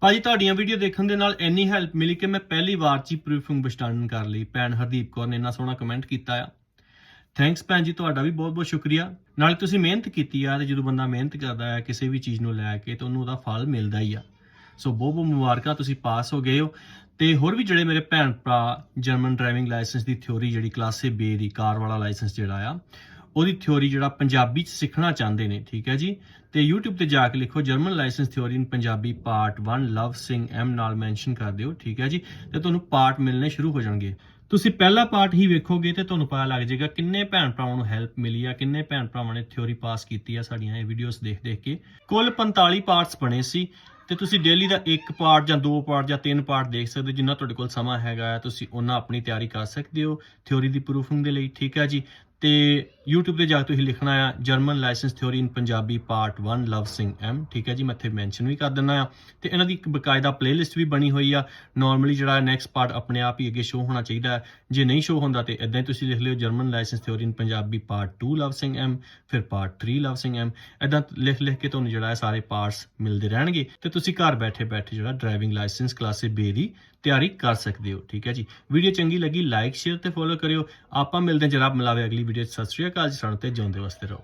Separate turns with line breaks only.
ਭਾਜੀ, ਤੁਹਾਡੀਆਂ ਵੀਡੀਓ ਦੇਖਣ ਦੇ ਨਾਲ ਇੰਨੀ ਹੈਲਪ ਮਿਲੀ ਕਿ ਮੈਂ ਪਹਿਲੀ ਵਾਰ ਚ ਹੀ ਪ੍ਰੂਫਿੰਗ ਬਸਟਾਂਡਨ ਕਰ ਲਈ। ਭੈਣ ਹਰਦੀਪ ਕੌਰ ਨੇ ਇੰਨਾ ਸੋਹਣਾ ਕਮੈਂਟ ਕੀਤਾ ਆ। ਥੈਂਕਸ ਭੈਣ ਜੀ, ਤੁਹਾਡਾ ਵੀ ਬਹੁਤ ਬਹੁਤ ਸ਼ੁਕਰੀਆ। ਨਾਲੇ ਤੁਸੀਂ ਮਿਹਨਤ ਕੀਤੀ ਆ ਤੇ ਜਦੋਂ ਬੰਦਾ ਮਿਹਨਤ ਕਰਦਾ ਹੈ ਕਿਸੇ ਵੀ ਚੀਜ਼ ਨੂੰ ਲੈ ਕੇ ਤਾਂ ਉਹਨੂੰ ਉਹਦਾ ਫਲ ਮਿਲਦਾ ਹੀ ਆ। ਸੋ ਬਹੁਤ ਬਹੁਤ ਮੁਬਾਰਕਾਂ, ਤੁਸੀਂ ਪਾਸ ਹੋ ਗਏ ਹੋ। ਤੇ ਹੋਰ ਵੀ ਜਿਹੜੇ ਮੇਰੇ ਭੈਣ ਭਰਾ ਜਰਮਨ ਡਰਾਈਵਿੰਗ ਲਾਇਸੈਂਸ ਦੀ ਥਿਉਰੀ ਜਿਹੜੀ ਕਲਾਸੇ ਬੇ ਦੀ ਕਾਰ ਵਾਲਾ ਲਾਇਸੈਂਸ ਜਿਹੜਾ ਆ ਉਹਦੀ ਥਿਉਰੀ ਜਿਹੜਾ ਪੰਜਾਬੀ ਚ ਸਿੱਖਣਾ ਚਾਹੁੰਦੇ ਨੇ, ਠੀਕ ਹੈ ਜੀ? ਤੇ YouTube ਤੇ ਜਾ ਕੇ ਲਿਖੋ German licence theory in Punjabi part 1 Lav Singh M ਨਾਲ ਮੈਂਸ਼ਨ ਕਰ ਦਿਓ, ਠੀਕ ਹੈ ਜੀ? ਤੇ ਤੁਹਾਨੂੰ ਪਾਰਟ ਮਿਲਣੇ ਸ਼ੁਰੂ ਹੋ ਜਾਣਗੇ। ਤੁਸੀਂ ਪਹਿਲਾ ਪਾਰਟ ਹੀ ਵੇਖੋਗੇ ਤੇ ਤੁਹਾਨੂੰ ਪਤਾ ਲੱਗ ਜਾਏਗਾ ਕਿੰਨੇ ਭੈਣ ਭਰਾਵਾਂ ਨੂੰ ਹੈਲਪ ਮਿਲੀ ਆ, ਕਿੰਨੇ ਭੈਣ ਭਰਾਵਾਂ ਨੇ ਥਿਉਰੀ ਪਾਸ ਕੀਤੀ ਆ ਸਾਡੀਆਂ ਇਹ ਵੀਡੀਓਜ਼ ਦੇਖ ਦੇਖ ਕੇ। ਕੁੱਲ 45 ਪਾਰਟਸ ਬਣੇ ਸੀ ਤੇ ਤੁਸੀਂ ਡੇਲੀ ਦਾ ਇੱਕ ਪਾਰਟ ਜਾਂ ਦੋ ਪਾਰਟ ਜਾਂ ਤਿੰਨ ਪਾਰਟ ਦੇਖ ਸਕਦੇ ਹੋ, ਜਿੰਨਾ ਤੁਹਾਡੇ ਕੋਲ ਸਮਾਂ ਹੈਗਾ ਹੈ ਤੁਸੀਂ ਉਹਨਾਂ ਆਪਣੀ ਤਿਆਰੀ ਕਰ ਸਕਦੇ ਹੋ ਥਿਉਰੀ ਦੀ ਪ੍ਰੂਫਿੰਗ ਦੇ ਲਈ, ਠੀਕ ਹੈ ਜੀ? ਤੇ YouTube ਤੇ ਜਾ ਕੇ ਤੁਸੀਂ ਲਿਖਣਾ ਆ German licence theory in Punjabi part 1 Lav Singh M ਠੀਕ ਹੈ ਜੀ, ਮੈਂ ਇੱਥੇ ਮੈਂਸ਼ਨ ਵੀ ਕਰ ਦਿੰਦਾ ਆ। ਤੇ ਇਹਨਾਂ ਦੀ ਇੱਕ ਬਕਾਇਦਾ ਪਲੇਲਿਸਟ ਵੀ ਬਣੀ ਹੋਈ ਆ। ਨਾਰਮਲੀ ਜਿਹੜਾ ਨੈਕਸਟ ਪਾਰਟ ਆਪਣੇ ਆਪ ਹੀ ਅੱਗੇ ਸ਼ੋ ਹੋਣਾ ਚਾਹੀਦਾ ਹੈ। ਜੇ ਨਹੀਂ ਸ਼ੋ ਹੁੰਦਾ ਤੇ ਇਦਾਂ ਹੀ ਤੁਸੀਂ ਲਿਖ ਲਿਓ German licence theory in Punjabi part 2 Lav Singh M ਫਿਰ ਪਾਰਟ 3 ਲਵ ਸਿੰਘ ਐਮ ਇਦਾਂ ਲਿਖ ਲਿਖ ਕੇ ਤੁਹਾਨੂੰ ਜਿਹੜਾ ਹੈ ਸਾਰੇ ਪਾਰਟਸ ਮਿਲਦੇ ਰਹਿਣਗੇ। ਤੇ ਤੁਸੀਂ ਘਰ ਬੈਠੇ ਬੈਠੇ ਜਿਹੜਾ ਡਰਾਈਵਿੰਗ ਲਾਇਸੈਂਸ ਕਲਾਸੇ ਬੇ ਦੀ ਤਿਆਰੀ ਕਰ ਸਕਦੇ ਹੋ, ਠੀਕ ਹੈ ਜੀ। ਵੀਡੀਓ ਚੰਗੀ ਲੱਗੀ ਲਾਈਕ ਸ਼ੇਅਰ ਤੇ ਫੋਲੋ ਕਰਿਓ। ਆਪਾਂ ਮਿਲਦੇ ਹਾਂ ਜਨਾਬ ਮਿਲਾਵੇ ਅਗਲੀ ਵੀਡੀਓ 'ਚ। ਸਤਿ ਸ਼੍ਰੀ ਅਕਾਲ। ಕಾಳಜಿ ಸಾಣುತ್ತೆ ಜೀವನ ದೇವಸ್ಥೆರವು